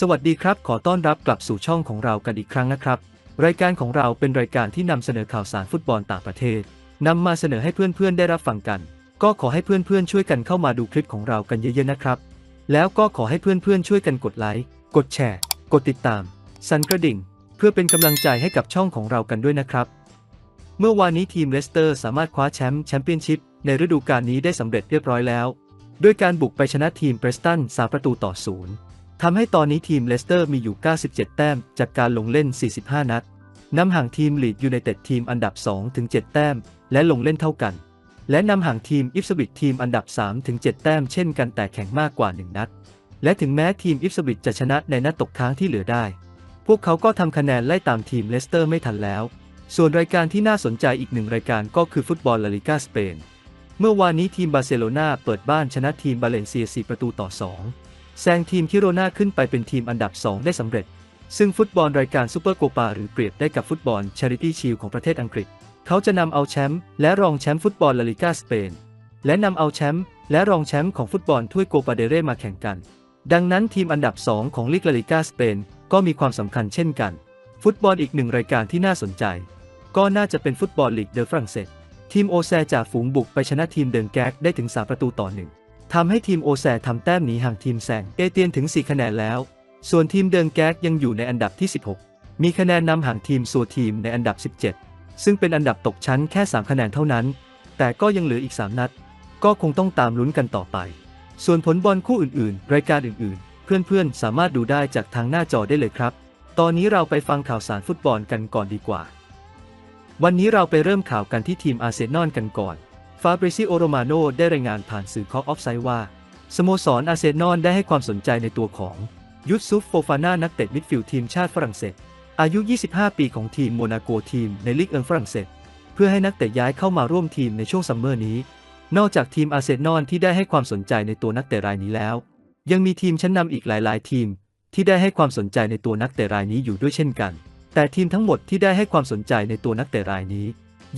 สวัสดีครับ ขอต้อนรับกลับสู่ช่องของเรากันอีกครั้งนะครับ รายการของเราเป็นรายการที่นำเสนอข่าวสารฟุตบอลต่างประเทศนำมาเสนอให้เพื่อนๆได้รับฟังกัน ก็ขอให้เพื่อนๆช่วยกันเข้ามาดูคลิปของเรากันเยอะๆนะครับ แล้วก็ขอให้เพื่อนๆช่วยกันกดไลค์กดแชร์ กดติดตาม สั่นกระดิ่ง เพื่อเป็นกำลังใจให้กับช่องของเรากันด้วยนะครับ เมื่อวานนี้ทีมเลสเตอร์สามารถคว้าแชมป์แชมเปี้ยนชิพในฤดูกาลนี้ได้สำเร็จเรียบร้อยแล้ว ด้วยการบุกไปชนะทีมเบรสตัน3ประตูต่อศูนย์ ทำให้ตอนนี้ทีมเลสเตอร์มีอยู่ 97 แต้ม จากการลงเล่น 45 นัด นำห่างทีมลีดยูไนเต็ดทีมอันดับ2-7แต้ม และลงเล่นเท่ากัน และนำห่างทีมอิฟสบิกทีมอันดับ3-7แต้มเช่นกันแต่แข่งมากกว่า 1 นัด และถึงแม้ทีมอิฟสบิกจะชนะในนัดตกค้างที่เหลือได้ พวกเขาก็ทำคะแนนไล่ตามทีมเลสเตอร์ไม่ทันแล้ว ส่วนรายการที่น่าสนใจอีกหนึ่งรายการก็คือฟุตบอลลาลิกาสเปน เมื่อวานนี้ทีมบาร์เซโลนาเปิดบ้านชนะทีมบาเลนเซีย 4 ประตูต่อ 2 แซงทีมคิโรนาขึ้นไปเป็นทีมอันดับ 2 ได้สำเร็จ ซึ่งฟุตบอลรายการซูเปอร์โกปาหรือเปรียบได้กับฟุตบอลชาริตี้ชิลของประเทศอังกฤษ เขาจะนำเอาแชมป์และรองแชมป์ฟุตบอลลาลิกาสเปน และนำเอาแชมป์และรองแชมป์ของฟุตบอลถ้วยโกปาเดเรมาแข่งกัน ดังนั้นทีมอันดับ 2 ของลีกลาลิกาสเปนก็มีความสำคัญเช่นกัน ฟุตบอลอีกหนึ่งรายการที่น่าสนใจ ก็น่าจะเป็นฟุตบอลลีกเดอฝรั่งเศสทีมโอแซจาฝูงบุกไปชนะทีมเดินแก๊กได้ถึง3ประตูต่อหนึ่ง ทำให้ทีมโอแซทำแต้มหนีห่างทีมแซงเอเตียนถึง 4 คะแนนแล้ว ส่วนทีมเดินแก๊กยังอยู่ในอันดับที่ 16 มีคะแนนนำห่างทีมซัวทีมในอันดับ 17 ซึ่งเป็นอันดับตกชั้นแค่ 3 คะแนนเท่านั้น แต่ก็ยังเหลืออีก 3 นัด ก็คงต้องตามลุ้นกันต่อไป ส่วนผลบอลคู่อื่น ๆ รายการอื่น ๆ เพื่อนๆ สามารถดูได้จากทางหน้าจอได้เลยครับ ตอนนี้เราไปฟังข่าวสารฟุตบอลกันก่อนดีกว่า วันนี้เราไปเริ่มข่าวกันที่ทีมอาร์เซนอลกันก่อน ฟาบริซิโอโรมาโนได้รายงานผ่านสื่อคอกออฟไซด์ว่า สโมสรอาร์เซนอลได้ให้ความสนใจในตัวของยุทซุฟโฟฟาน่านักเตะมิดฟิลด์ทีมชาติฝรั่งเศส อายุ 25 ปีของทีมโมนาโกทีมในลีกเอิงฝรั่งเศส เพื่อให้นักเตะย้ายเข้ามาร่วมทีมในช่วงซัมเมอร์นี้ นอกจากทีมอาร์เซนอลที่ได้ให้ความสนใจในตัวนักเตะรายนี้แล้ว ยังมีทีมชั้นนำอีกหลาย ๆ ทีม ที่ได้ให้ความสนใจในตัวนักเตะรายนี้อยู่ด้วยเช่นกัน แต่ทีมทั้งหมดที่ได้ให้ความสนใจในตัวนักเตะรายนี้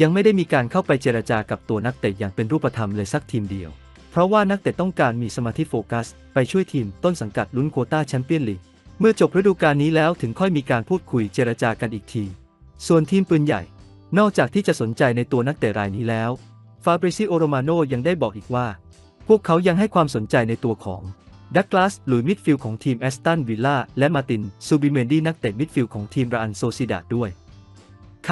ยังไม่ได้มีการเข้าไปเจรจากับตัวนักเตะอย่างเป็นรูปธรรมเลยสักทีมเดียว เพราะว่านักเตะต้องการมีสมาธิโฟกัส ไปช่วยทีมต้นสังกัดลุ้นโควต้าแชมเปี้ยนลีก เมื่อจบฤดูกาลนี้แล้วถึงค่อยมีการพูดคุยเจรจากันอีกที ส่วนทีมปืนใหญ่ นอกจากที่จะสนใจในตัวนักเตะรายนี้แล้ว ฟาบริซิโอโรมาโนยังได้บอกอีกว่า พวกเขายังให้ความสนใจในตัวของดักลาสหลุยมิดฟิลด์ของทีมแอสตันวิลล่าและมาตินซูบิเมนดีนักเตะมิดฟิลด์ของทีมราอันโซซิดาด้วย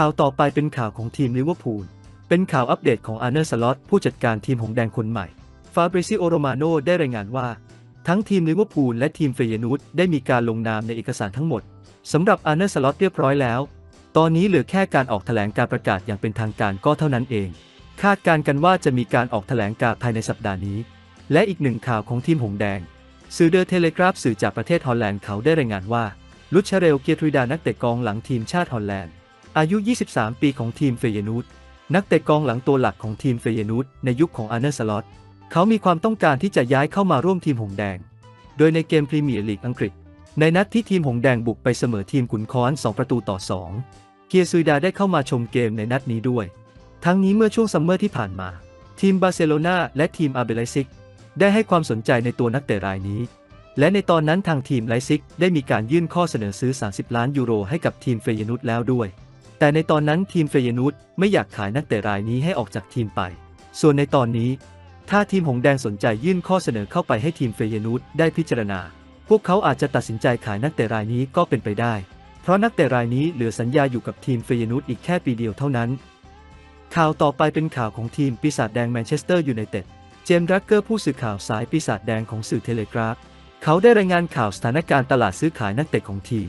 ข่าวต่อไปเป็นข่าวของทีมลิเวอร์พูล เป็นข่าวอัปเดตของอาร์เนอร์สล็อตผู้จัดการทีมหงแดงคนใหม่ ฟาบริซิโอโรมาโนได้รายงานว่า ทั้งทีมลิเวอร์พูลและทีมเฟเยนูตได้มีการลงนามในเอกสารทั้งหมดสำหรับอาร์เนอร์สล็อตเรียบร้อยแล้ว ตอนนี้เหลือแค่การออกแถลงการประกาศอย่างเป็นทางการก็เท่านั้นเอง คาดการกันว่าจะมีการออกแถลงการภายในสัปดาห์นี้ และอีกหนึ่งข่าวของทีมหงแดง สื่อเดอะเทเลกราฟสื่อจากประเทศฮอลแลนด์เขาได้รายงานว่าลุชเชเรลเกียทริดานักเตะกองหลังทีมชาติฮอลแลนด์ อายุ 23 ปีของทีมเฟเยนูตนักเตะกองหลังตัวหลักของทีมเฟเยนูตในยุคของอาร์เนอร์สล็อตเขามีความต้องการที่จะย้ายเข้ามาร่วมทีมหงแดง โดยในเกมพรีเมียร์ลีกอังกฤษ ในนัดที่ทีมหงแดงบุกไปเสมอทีมขุนค้อน 2 ประตูต่อ 2เกียร์ซุยดาได้เข้ามาชมเกมในนัดนี้ด้วย ทั้งนี้เมื่อช่วงซัมเมอร์ที่ผ่านมา ทีมบาร์เซโลนาและทีมอาเบไลซิกได้ให้ความสนใจในตัวนักเตะรายนี้ และในตอนนั้นทางทีมไลซิกได้มีการยื่นข้อเสนอซื้อ 30 ล้านยูโรให้กับทีมเฟยนุตแล้วด้วย แต่ในตอนนั้นทีมเฟเยนุตไม่อยากขายนักเตะรายนี้ให้ออกจากทีมไป ส่วนในตอนนี้ ถ้าทีมหงแดงสนใจยื่นข้อเสนอเข้าไปให้ทีมเฟเยนุตได้พิจารณา พวกเขาอาจจะตัดสินใจขายนักเตะรายนี้ก็เป็นไปได้ เพราะนักเตะรายนี้เหลือสัญญาอยู่กับทีมเฟเยนุตอีกแค่ปีเดียวเท่านั้น ข่าวต่อไปเป็นข่าวของทีมปีศาจแดงแมนเชสเตอร์ยูไนเต็ด เจมส์รักเกอร์ผู้สื่อข่าวสายปีศาจแดงของสื่อเทเลกราฟ เขาได้รายงานข่าวสถานการณ์ตลาดซื้อขายนักเตะของทีม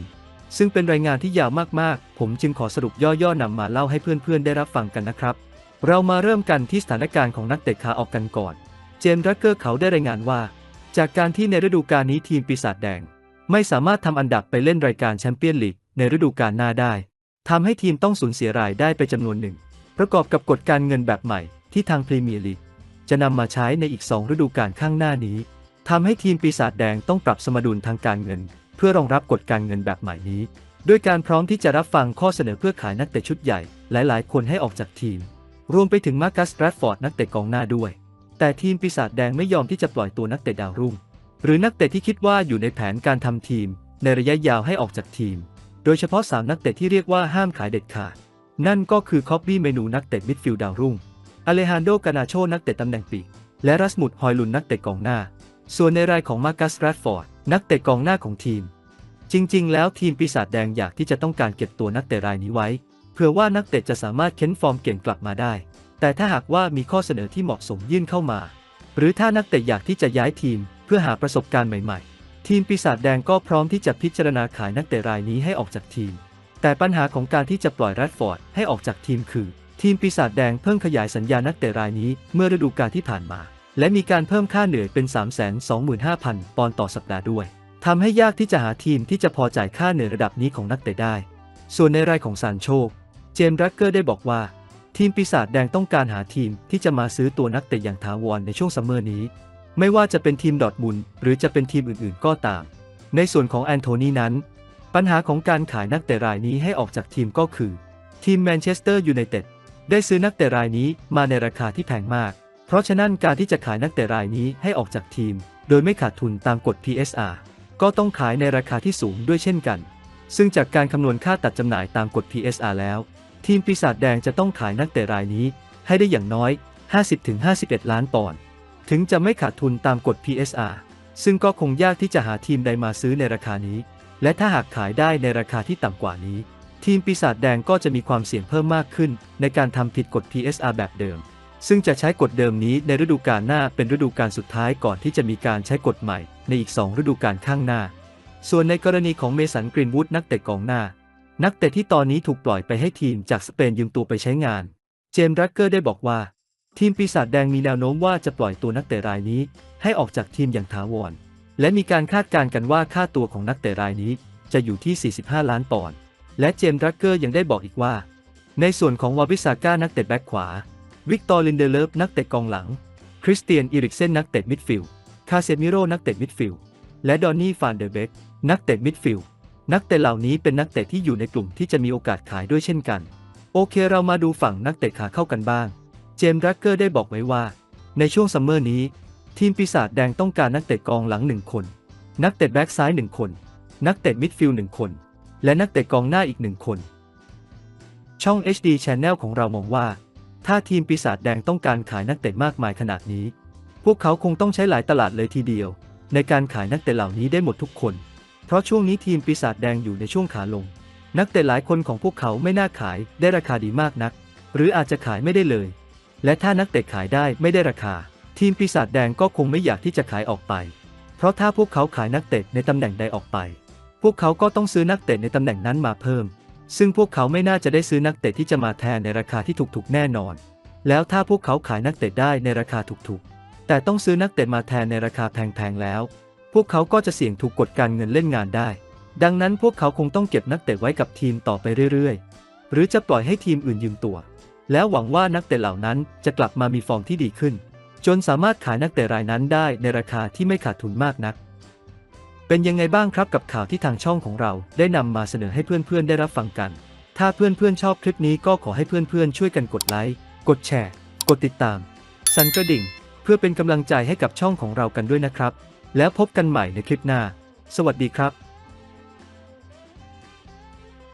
ซึ่งเป็นรายงานที่ยาวมากๆ ผมจึงขอสรุปย่อๆนำมาเล่าให้เพื่อนๆ ได้รับฟังกันนะครับ เรามาเริ่มกันที่สถานการณ์ของนักเตะขาออกกันก่อน เจมส์รักเกอร์เขาได้รายงานว่า จากการที่ในฤดูกาลนี้ทีมปีศาจแดง ไม่สามารถทำอันดับไปเล่นรายการแชมเปี้ยนลีกในฤดูกาลหน้าได้ทำให้ทีมต้องสูญเสียรายได้ไปจำนวนหนึ่ง ประกอบกับกฎการเงินแบบใหม่ที่ทางพรีเมียร์ลีกจะนำมาใช้ในอีก 2 ฤดูกาลข้างหน้านี้ทำให้ทีมปีศาจแดงต้องปรับสมดุลทางการเงิน เพื่อรองรับกฎการเงินแบบใหม่นี้ ด้วยการพร้อมที่จะรับฟังข้อเสนอเพื่อขายนักเตะชุดใหญ่ หลาย ๆ คนให้ออกจากทีม รวมไปถึงมาร์คัสแรดฟอร์ดนักเตะกองหน้าด้วย แต่ทีมปีศาจแดงไม่ยอมที่จะปล่อยตัวนักเตะดาวรุ่ง หรือนักเตะที่คิดว่าอยู่ในแผนการทำทีม ในระยะยาวให้ออกจากทีม โดยเฉพาะ3นักเตะที่เรียกว่าห้ามขายเด็ดขาด นั่นก็คือคอบบี้เมนูนักเตะมิดฟิลด์ดาวรุ่ง อเลฮานโด กานาโชนักเตะตำแหน่งปีก และรัสมุดฮอยลุนนักเตะกองหน้า ส่วนในรายของมาร์กัสแรดฟอร์ด นักเตะกองหน้าของทีม จริง ๆ แล้วทีมปีศาจแดงอยากที่จะต้องการเก็บตัวนักเตะรายนี้ไว้ เพื่อว่านักเตะจะสามารถเค้นฟอร์มเก่งกลับมาได้ แต่ถ้าหากว่ามีข้อเสนอที่เหมาะสมยื่นเข้ามา หรือถ้านักเตะอยากที่จะย้ายทีม เพื่อหาประสบการณ์ใหม่ ๆ ทีมปีศาจแดงก็พร้อมที่จะพิจารณาขายนักเตะรายนี้ให้ออกจากทีม แต่ปัญหาของการที่จะปล่อยแรดฟอร์ดให้ออกจากทีมคือ ทีมปีศาจแดงเพิ่งขยายสัญญานักเตะรายนี้เมื่อฤดูกาลที่ผ่านมา และมีการเพิ่มค่าเหนื่อยเป็น 325,000 ปอนด์ต่อสัปดาห์ด้วยทำให้ยากที่จะหาทีมที่จะพอจ่ายค่าเหนื่อยระดับนี้ของนักเตะได้ ส่วนในรายของซานโชค เจมส์รักเกอร์ได้บอกว่า ทีมปีศาจแดงต้องการหาทีมที่จะมาซื้อตัวนักเตะอย่างถาวรในช่วงซัมเมอร์นี้ ไม่ว่าจะเป็นทีมดอทมุนหรือจะเป็นทีมอื่นๆ ก็ตาม ในส่วนของแอนโทนีนั้น ปัญหาของการขายนักเตะรายนี้ให้ออกจากทีมก็คือ ทีมแมนเชสเตอร์ยูไนเต็ดได้ซื้อนักเตะรายนี้มาในราคาที่แพงมาก เพราะฉะนั้นการที่จะขายนักเตะรายนี้ให้ออกจากทีม โดยไม่ขาดทุนตามกฎ PSR ก็ต้องขายในราคาที่สูงด้วยเช่นกัน ซึ่งจากการคำนวณค่าตัดจำหน่ายตามกฎ PSR แล้ว ทีมปีศาจแดงจะต้องขายนักเตะรายนี้ ให้ได้อย่างน้อย 50-51 ล้านปอนด์ ถึงจะไม่ขาดทุนตามกฎ PSR ซึ่งก็คงยากที่จะหาทีมใดมาซื้อในราคานี้ และถ้าหากขายได้ในราคาที่ต่ำกว่านี้ ทีมปีศาจแดงก็จะมีความเสี่ยงเพิ่มมากขึ้น ในการทำผิดกฎ PSR แบบเดิม ซึ่งจะใช้กฎเดิมนี้ในฤดูกาลหน้าเป็นฤดูกาลสุดท้ายก่อนที่จะมีการใช้กฎใหม่ในอีก 2 ฤดูกาลข้างหน้า ส่วนในกรณีของเมสันกรีนวูดนักเตะกองหน้า นักเตะที่ตอนนี้ถูกปล่อยไปให้ทีมจากสเปนยืมตัวไปใช้งาน เจมส์รักเกอร์ได้บอกว่า ทีมปีศาจแดงมีแนวโน้มว่าจะปล่อยตัวนักเตะรายนี้ ให้ออกจากทีมอย่างถาวร และมีการคาดการณ์กันว่าค่าตัวของนักเตะรายนี้ จะอยู่ที่ 45 ล้านปอนด์ และเจมส์รักเกอร์ยังได้บอกอีกว่า ในส่วนของวาวิสาก้านักเตะแบ็คขวา วิกตอร์ลินเดเลฟนักเตะกองหลัง คริสเตียนอิริกเซนนักเตะมิดฟิลด์ คาเซมิโรนักเตะมิดฟิลด์ และดอนนี่ฟานเดอร์เบกนักเตะมิดฟิลด์ นักเตะเหล่านี้เป็นนักเตะที่อยู่ในกลุ่มที่จะมีโอกาสขายด้วยเช่นกัน โอเคเรามาดูฝั่งนักเตะขาเข้ากันบ้าง เจมส์รักเกอร์ได้บอกไว้ว่า ในช่วงซัมเมอร์นี้ ทีมปีศาจแดงต้องการนักเตะกองหลังหนึ่งคน นักเตะแบ็กซ้ายหนึ่งคน นักเตะมิดฟิลด์หนึ่งคน และนักเตะกองหน้าอีกหนึ่งคน ช่อง HD Channel ของเรามองว่า ถ้าทีมปีศาจแดงต้องการขายนักเตะมากมายขนาดนี้ พวกเขาคงต้องใช้หลายตลาดเลยทีเดียว ในการขายนักเตะเหล่านี้ได้หมดทุกคน เพราะช่วงนี้ทีมปีศาจแดงอยู่ในช่วงขาลง นักเตะหลายคนของพวกเขาไม่น่าขายได้ราคาดีมากนัก หรืออาจจะขายไม่ได้เลย และถ้านักเตะขายได้ไม่ได้ราคา ทีมปีศาจแดงก็คงไม่อยากที่จะขายออกไป เพราะถ้าพวกเขาขายนักเตะในตำแหน่งใดออกไป พวกเขาก็ต้องซื้อนักเตะในตำแหน่งนั้นมาเพิ่ม ซึ่งพวกเขาไม่น่าจะได้ซื้อนักเตะที่จะมาแทนในราคาที่ถูกๆแน่นอน แล้วถ้าพวกเขาขายนักเตะได้ในราคาถูกๆ แต่ต้องซื้อนักเตะมาแทนในราคาแพงๆแล้ว พวกเขาก็จะเสี่ยงถูกกดการเงินเล่นงานได้ ดังนั้นพวกเขาคงต้องเก็บนักเตะไว้กับทีมต่อไปเรื่อยๆ หรือจะปล่อยให้ทีมอื่นยืมตัว แล้วหวังว่านักเตะเหล่านั้นจะกลับมามีฟอร์มที่ดีขึ้น จนสามารถขายนักเตะรายนั้นได้ในราคาที่ไม่ขาดทุนมากนัก เป็นยังไงบ้างครับกับข่าวที่ทางช่องของเราได้นำมาเสนอให้เพื่อนๆได้รับฟังกัน ถ้าเพื่อนๆชอบคลิปนี้ก็ขอให้เพื่อนๆช่วยกันกดไลค์ กดแชร์ กดติดตาม สั่นกระดิ่ง เพื่อเป็นกำลังใจให้กับช่องของเรากันด้วยนะครับ แล้วพบกันใหม่ในคลิปหน้า สวัสดีครับ